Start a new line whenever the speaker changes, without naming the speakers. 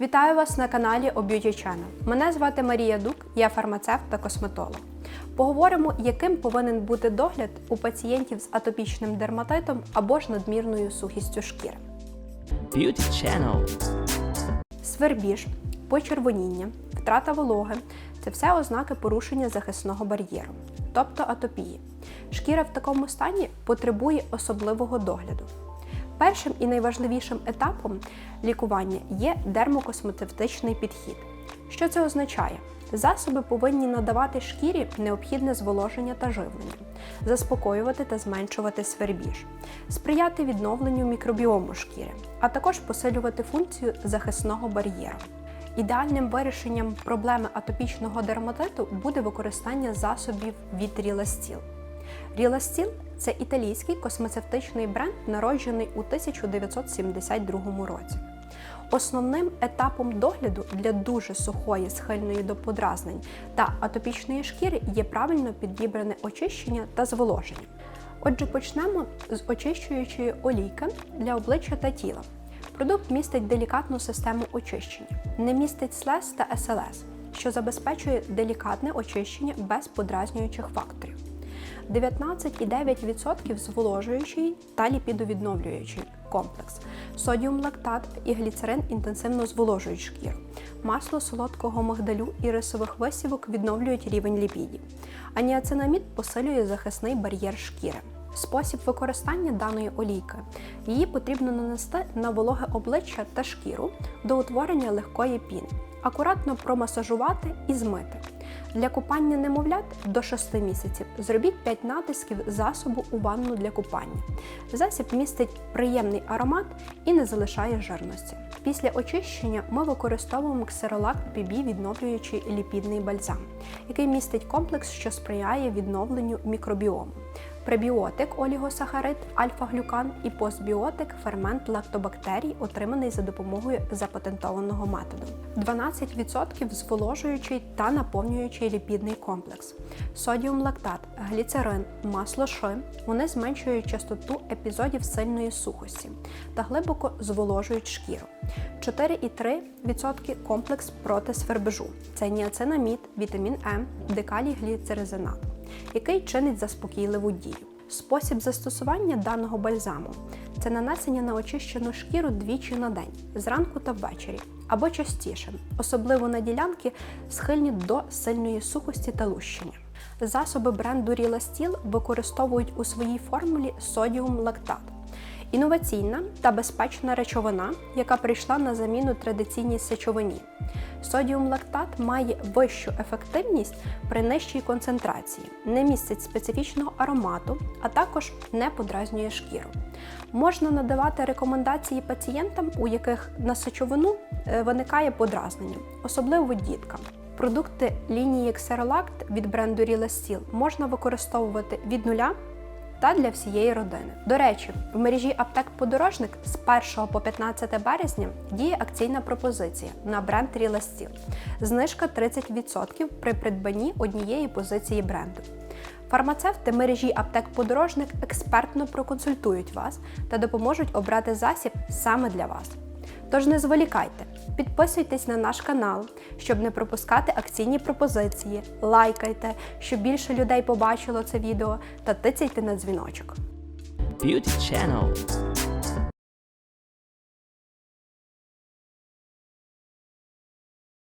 Вітаю вас на каналі о Beauty Channel. Мене звати Марія Дук, я фармацевт та косметолог. Поговоримо, яким повинен бути догляд у пацієнтів з атопічним дерматитом або ж надмірною сухістю шкіри.
Beauty Channel.
Свербіж, почервоніння, втрата вологи це все ознаки порушення захисного бар'єру, тобто атопії. Шкіра в такому стані потребує особливого догляду. Першим і найважливішим етапом лікування є дермокосметичний підхід. Що це означає? Засоби повинні надавати шкірі необхідне зволоження та живлення, заспокоювати та зменшувати свербіж, сприяти відновленню мікробіому шкіри, а також посилювати функцію захисного бар'єру. Ідеальним вирішенням проблеми атопічного дерматиту буде використання засобів від Ріластіл. Ріластіл це італійський космецевтичний бренд, народжений у 1972 році. Основним етапом догляду для дуже сухої, схильної до подразнень та атопічної шкіри є правильно підібране очищення та зволоження. Отже, почнемо з очищуючої олійки для обличчя та тіла. Продукт містить делікатну систему очищення, не містить слез та СЛС, що забезпечує делікатне очищення без подразнюючих факторів. 19,9% зволожуючий та ліпідовідновлюючий комплекс. Содіум лактат і гліцерин інтенсивно зволожують шкіру. Масло солодкого мигдалю і рисових висівок відновлюють рівень ліпідів. А ніацинамід посилює захисний бар'єр шкіри. Спосіб використання даної олійки. Її потрібно нанести на вологе обличчя та шкіру до утворення легкої піни. Акуратно промасажувати і змити. Для купання немовлят до 6 місяців зробіть 5 натисків засобу у ванну для купання. Засіб містить приємний аромат і не залишає жирності. Після очищення ми використовуємо ксеролакт PB відновлюючий ліпідний бальзам, який містить комплекс, що сприяє відновленню мікробіому. Пребіотик олігосахарид, альфа-глюкан і постбіотик фермент лактобактерій, отриманий за допомогою запатентованого методу. 12% зволожуючий та наповнюючий ліпідний комплекс, содіум лактат, гліцерин, масло ши. Вони зменшують частоту епізодів сильної сухості та глибоко зволожують шкіру. 4,3% комплекс проти свербежу. Це ніацинамід, вітамін Е, декалій гліцеризинат який чинить заспокійливу дію. Спосіб застосування даного бальзаму це нанесення на очищену шкіру двічі на день, зранку та ввечері, або частіше, особливо на ділянки, схильні до сильної сухості та лущення. Засоби бренду Ріластіл використовують у своїй формулі содіум лактат. Інноваційна та безпечна речовина, яка прийшла на заміну традиційній сечовині. Содіум лактат має вищу ефективність при нижчій концентрації, не містить специфічного аромату, а також не подразнює шкіру. Можна надавати рекомендації пацієнтам, у яких на сечовину е, виникає подразнення, особливо діткам. Продукти лінії Xerolact від бренду Rielastil можна використовувати від нуля та для всієї родини. До речі, в мережі аптек Подорожник з 1 по 15 березня діє акційна пропозиція на бренд Ріластіл. Знижка 30% при придбанні однієї позиції бренду. Фармацевти мережі аптек Подорожник експертно проконсультують вас та допоможуть обрати засіб саме для вас. Тож не зволікайте, підписуйтесь на наш канал, щоб не пропускати акційні пропозиції, лайкайте, щоб більше людей побачило це відео та тицяйте на дзвіночок.
Beauty Channel.